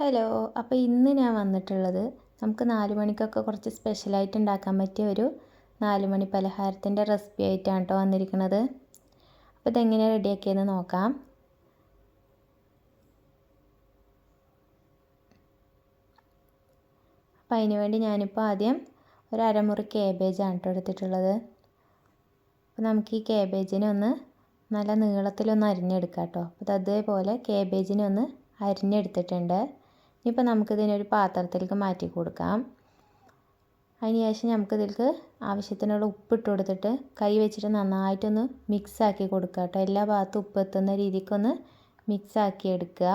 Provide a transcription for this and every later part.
Hello അപ്പോൾ ഇന്ന് ഞാൻ വന്നിട്ടുള്ളത് നമുക്ക് നാല് മണിക്കൊക്കെ കുറച്ച് സ്പെഷ്യലായിട്ട് ഉണ്ടാക്കാൻ പറ്റിയ ഒരു നാല് മണി പലഹാരത്തിന്റെ റെസിപ്പി ആയിട്ടാണ് കേട്ടോ വന്നിരിക്കുന്നത് അപ്പോൾ ഇതെങ്ങനെയാണ് റെഡിയാക്കിയെന്ന് നോക്കാം. അപ്പം അതിന് വേണ്ടി ഞാനിപ്പോൾ ആദ്യം ഒരു അരമുറി കേബേജാണ് കേട്ടോ എടുത്തിട്ടുള്ളത്. അപ്പോൾ നമുക്ക് ഈ കേബേജിനെ ഒന്ന് നല്ല നീളത്തിലൊന്ന് അരിഞ്ഞെടുക്കാം കേട്ടോ അപ്പോൾ അതേപോലെ കേബേജിനെ ഒന്ന് അരിഞ്ഞെടുത്തിട്ടുണ്ട്. ഇനിയിപ്പോൾ നമുക്കിതിനൊരു പാത്രത്തിലേക്ക് മാറ്റി കൊടുക്കാം. അതിന് ശേഷം നമുക്കിതിലേക്ക് ആവശ്യത്തിനുള്ള ഉപ്പ് ഇട്ട് കൊടുത്തിട്ട് കൈ വെച്ചിട്ട് നന്നായിട്ടൊന്ന് മിക്സ് ആക്കി കൊടുക്കുക കേട്ടോ. എല്ലാ ഭാഗത്തും ഉപ്പ് എത്തുന്ന രീതിക്കൊന്ന് മിക്സ് ആക്കി എടുക്കുക.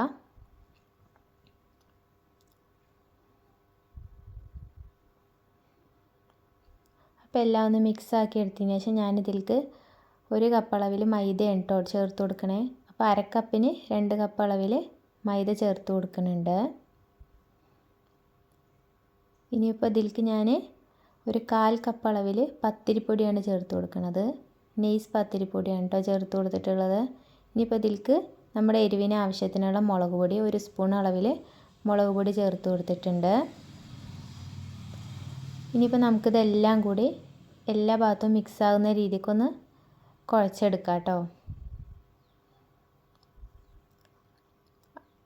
അപ്പോൾ എല്ലാം ഒന്ന് മിക്സ് ആക്കി എടുത്തതിന് ശേഷം ഞാനിതിലേക്ക് ഒരു കപ്പ് അളവിൽ മൈദയാണ് ചേർത്ത് കൊടുക്കണേ. അപ്പോൾ അരക്കപ്പിന് രണ്ട് കപ്പ് അളവിൽ മൈദ ചേർത്ത് കൊടുക്കുന്നുണ്ട്. ഇനിയിപ്പോൾ ഇതിലേക്ക് ഞാൻ ഒരു കാൽ കപ്പ് അളവിൽ പത്തിരിപ്പൊടിയാണ് ചേർത്ത് കൊടുക്കുന്നത് നെയ്സ് പത്തിരിപ്പൊടിയാണ് കേട്ടോ ചേർത്ത് കൊടുത്തിട്ടുള്ളത്. ഇനിയിപ്പോൾ ഇതിലേക്ക് നമ്മുടെ എരിവിന് ആവശ്യത്തിനുള്ള മുളക് പൊടി ഒരു സ്പൂൺ അളവിൽ മുളക് പൊടി ചേർത്ത് കൊടുത്തിട്ടുണ്ട്. ഇനിയിപ്പോൾ നമുക്കിതെല്ലാം കൂടി എല്ലാ ഭാഗത്തും മിക്സ് ആകുന്ന രീതിക്കൊന്ന് കുഴച്ചെടുക്കാം കേട്ടോ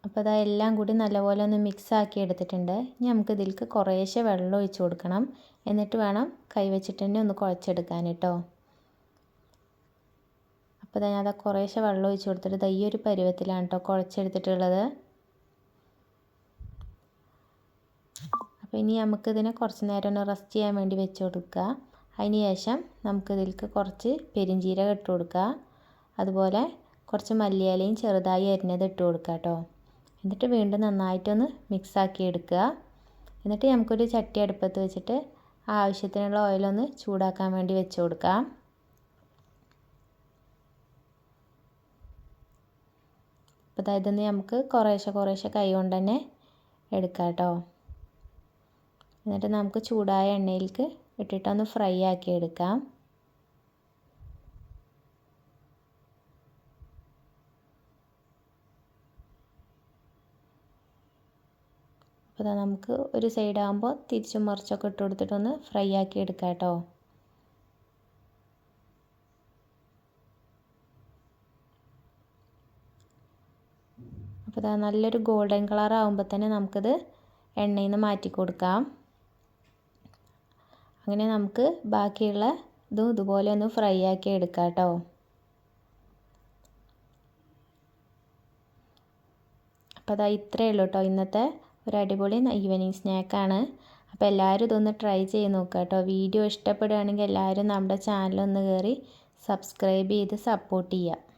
അപ്പോൾ അതാ എല്ലാം കൂടി നല്ലപോലെ ഒന്ന് മിക്സ് ആക്കി എടുത്തിട്ടുണ്ട്. ഇനി നമുക്ക് ഇതിലേക്ക് കുറേശ്ശെ വെള്ളം ഒഴിച്ച് കൊടുക്കണം. എന്നിട്ട് വേണം കൈവച്ചിട്ട് തന്നെ ഒന്ന് കുഴച്ചെടുക്കാൻ കേട്ടോ. അപ്പോൾ ഞാൻ അതാ കുറേശ്ശെ വെള്ളം ഒഴിച്ച് കൊടുത്തിട്ട് ഈ ഒരു പരുവത്തിലാണ് കേട്ടോ കുഴച്ചെടുത്തിട്ടുള്ളത്. അപ്പോൾ ഇനി നമുക്കിതിനെ കുറച്ച് നേരം ഒന്ന് റെസ്റ്റ് ചെയ്യാൻ വേണ്ടി വെച്ച് കൊടുക്കുക. അതിന് ശേഷം നമുക്കിതിലേക്ക് കുറച്ച് പെരിഞ്ചീരകം ഇട്ട് കൊടുക്കുക. അതുപോലെ കുറച്ച് മല്ലിയിലയും ചെറുതായി അരിഞ്ഞത് ഇട്ട് കൊടുക്കുക കേട്ടോ. എന്നിട്ട് വീണ്ടും നന്നായിട്ടൊന്ന് മിക്സാക്കി എടുക്കുക. എന്നിട്ട് നമുക്കൊരു ചട്ടി അടുപ്പത്ത് വെച്ചിട്ട് ആവശ്യത്തിനുള്ള ഓയിലൊന്ന് ചൂടാക്കാൻ വേണ്ടി വെച്ച് കൊടുക്കാം. അപ്പോൾ അതായത് നമുക്ക് കുറേശ്ശെ കുറേശ്ശെ കൈ കൊണ്ട് തന്നെ എടുക്കാം കേട്ടോ. എന്നിട്ട് നമുക്ക് ചൂടായ എണ്ണയിലേക്ക് ഇട്ടിട്ടൊന്ന് ഫ്രൈ ആക്കി എടുക്കാം. അപ്പോൾ നമുക്ക് ഒരു സൈഡ് ആകുമ്പോൾ തിരിച്ചും മറിച്ചൊക്കെ ഇട്ട് കൊടുത്തിട്ടൊന്ന് ഫ്രൈ ആക്കി എടുക്കാം കേട്ടോ. അപ്പോൾ ഇതാ നല്ലൊരു ഗോൾഡൻ കളർ ആകുമ്പോൾ തന്നെ നമുക്കിത് എണ്ണയിൽ നിന്ന് മാറ്റി കൊടുക്കാം. അങ്ങനെ നമുക്ക് ബാക്കിയുള്ള ഇതും ഇതുപോലെ ഒന്ന് ഫ്രൈ ആക്കി എടുക്കാം കേട്ടോ. അപ്പോൾ അതാ ഇത്രയേ ഉള്ളൂ കേട്ടോ ഇന്നത്തെ ഒരു അടിപൊളി ഈവനിങ് സ്നാക്കാണ് അപ്പോൾ എല്ലാവരും ഇതൊന്ന് ട്രൈ ചെയ്ത് നോക്കുക കേട്ടോ. വീഡിയോ ഇഷ്ടപ്പെടുകയാണെങ്കിൽ എല്ലാവരും നമ്മുടെ ചാനലൊന്ന് കയറി സബ്സ്ക്രൈബ് ചെയ്ത് സപ്പോർട്ട് ചെയ്യുക.